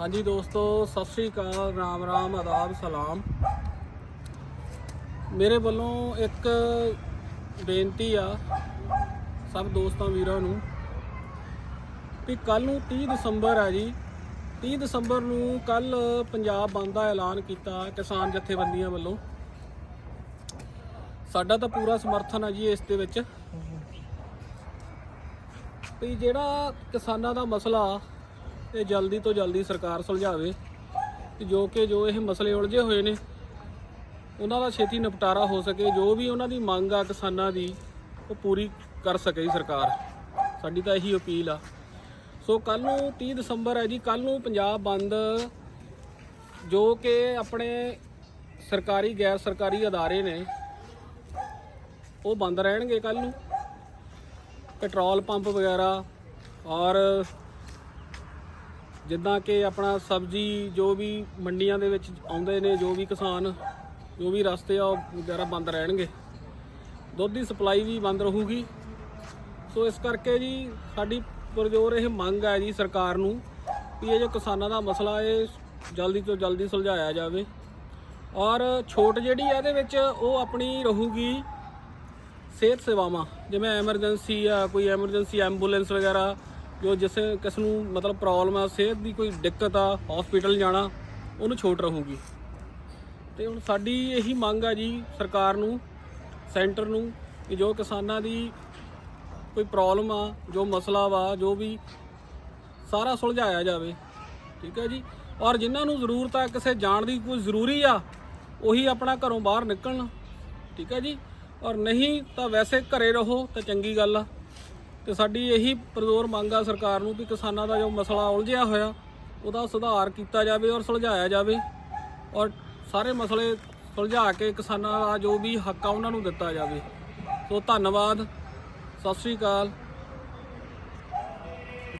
ਹਾਂਜੀ ਦੋਸਤੋ, ਸਤਿ ਸ੍ਰੀ ਅਕਾਲ, ਰਾਮ ਰਾਮ, ਆਦਾਬ, ਸਲਾਮ। ਮੇਰੇ ਵੱਲੋਂ ਇੱਕ ਬੇਨਤੀ ਆ ਸਭ ਦੋਸਤਾਂ ਵੀਰਾਂ ਨੂੰ ਵੀ ਕੱਲ ਨੂੰ 30 ਦਸੰਬਰ ਆ ਜੀ। 30 ਦਸੰਬਰ ਨੂੰ ਕੱਲ ਪੰਜਾਬ ਬੰਦ ਦਾ ਐਲਾਨ ਕੀਤਾ ਕਿਸਾਨ ਜਥੇਬੰਦੀਆਂ ਵੱਲੋਂ। ਸਾਡਾ ਤਾਂ ਪੂਰਾ ਸਮਰਥਨ ਆ ਜੀ ਇਸ ਦੇ ਵਿੱਚ। ਵੀ ਜਿਹੜਾ ਕਿਸਾਨਾਂ ਦਾ ਮਸਲਾ ਇਹ ਜਲਦੀ ਤੋਂ ਜਲਦੀ ਸਰਕਾਰ ਸੁਲਝਾਵੇ ਜੋ ਕਿ ਜੋ ਇਹ ਮਸਲੇ ਉਲਝੇ ਹੋਏ ਨੇ, ਉਹਨਾਂ ਦਾ ਛੇਤੀ ਨਿਪਟਾਰਾ ਹੋ ਸਕੇ, ਜੋ ਵੀ ਉਹਨਾਂ ਦੀ ਮੰਗ ਆ ਕਿਸਾਨਾਂ ਦੀ, ਉਹ ਪੂਰੀ ਕਰ ਸਕੇ ਸਰਕਾਰ। ਸਾਡੀ ਤਾਂ ਇਹੀ ਅਪੀਲ ਆ। ਸੋ ਕੱਲ ਨੂੰ 30 ਦਸੰਬਰ ਹੈ ਜੀ ਕੱਲ ਨੂੰ ਪੰਜਾਬ ਬੰਦ, ਜੋ ਕਿ ਆਪਣੇ ਸਰਕਾਰੀ, ਗੈਰ ਸਰਕਾਰੀ ਅਦਾਰੇ ਨੇ, ਉਹ ਬੰਦ ਰਹਿਣਗੇ ਕੱਲ ਨੂੰ। ਪੈਟਰੋਲ ਪੰਪ ਵਗੈਰਾ ਔਰ ਜਿੱਦਾਂ ਕਿ ਆਪਣਾ ਸਬਜ਼ੀ ਜੋ ਵੀ ਮੰਡੀਆਂ ਦੇ ਵਿੱਚ ਆਉਂਦੇ ਨੇ, ਜੋ ਵੀ ਕਿਸਾਨ, ਜੋ ਵੀ ਰਸਤੇ ਆ, ਉਹ ਵਗੈਰਾ ਬੰਦ ਰਹਿਣਗੇ। ਦੁੱਧ ਦੀ ਸਪਲਾਈ ਵੀ ਬੰਦ ਰਹੂਗੀ। ਸੋ ਇਸ ਕਰਕੇ ਜੀ ਸਾਡੀ ਪਰਜ਼ੋਰ ਇਹ ਮੰਗ ਹੈ ਜੀ ਸਰਕਾਰ ਨੂੰ ਵੀ ਇਹ ਜੋ ਕਿਸਾਨਾਂ ਦਾ ਮਸਲਾ ਇਹ ਜਲਦੀ ਤੋਂ ਜਲਦੀ ਸੁਲਝਾਇਆ ਜਾਵੇ। ਔਰ ਛੋਟ ਜਿਹੜੀ ਹੈ ਇਹਦੇ ਵਿੱਚ ਉਹ ਆਪਣੀ ਰਹੂਗੀ ਸਿਹਤ ਸੇਵਾਵਾਂ, ਜਿਵੇਂ ਐਮਰਜੈਂਸੀ ਆ, ਕੋਈ ਐਮਰਜੈਂਸੀ ਐਂਬੂਲੈਂਸ ਵਗੈਰਾ ਜੋ ਜਿਸ ਕਿਸ ਨੂੰ ਮਤਲਬ ਪ੍ਰੋਬਲਮ ਆ, ਸਿਹਤ ਦੀ ਕੋਈ ਦਿੱਕਤ ਆ ਹਸਪੀਟਲ ਜਾਣਾ, ਉਹਨੂੰ ਛੋਟ ਰਹੂਗੀ। ਤੇ ਹੁਣ ਸਾਡੀ ਇਹੀ ਮੰਗ ਆ ਜੀ ਸਰਕਾਰ ਨੂੰ ਸੈਂਟਰ ਨੂੰ, ਕਿ ਜੋ ਕਿਸਾਨਾਂ ਦੀ ਕੋਈ ਪ੍ਰੋਬਲਮ ਆ, ਜੋ ਮਸਲਾ ਵਾ, ਜੋ ਵੀ ਸਾਰਾ ਸੁਲਝਾਇਆ ਜਾਵੇ, ਠੀਕ ਹੈ ਜੀ? ਔਰ ਜਿਨ੍ਹਾਂ ਨੂੰ ਜ਼ਰੂਰਤ ਆ, ਕਿਸੇ ਜਾਣ ਦੀ ਕੋਈ ਜ਼ਰੂਰੀ ਆ, ਉਹੀ ਆਪਣਾ ਘਰੋਂ ਬਾਹਰ ਨਿਕਲਣ, ਠੀਕ ਹੈ ਜੀ? ਔਰ ਨਹੀਂ ਤਾਂ ਵੈਸੇ ਘਰੇ ਰਹੋ ਤਾਂ ਚੰਗੀ ਗੱਲ ਆ। ਤੇ ਸਾਡੀ ਇਹੀ ਪ੍ਰਜ਼ੋਰ ਮੰਗ ਆ ਸਰਕਾਰ ਨੂੰ ਵੀ ਕਿਸਾਨਾਂ ਦਾ ਜੋ ਮਸਲਾ ਉਲਝਿਆ ਹੋਇਆ, ਉਹਦਾ ਸੁਧਾਰ ਕੀਤਾ ਜਾਵੇ ਔਰ ਸੁਲਝਾਇਆ ਜਾਵੇ। ਔਰ ਸਾਰੇ ਮਸਲੇ ਸੁਲਝਾ ਕੇ ਕਿਸਾਨਾਂ ਦਾ ਜੋ ਵੀ ਹੱਕ ਆ ਉਹਨਾਂ ਨੂੰ ਦਿੱਤਾ ਜਾਵੇ। ਸੋ ਧੰਨਵਾਦ, ਸਤਿ ਸ੍ਰੀ ਅਕਾਲ।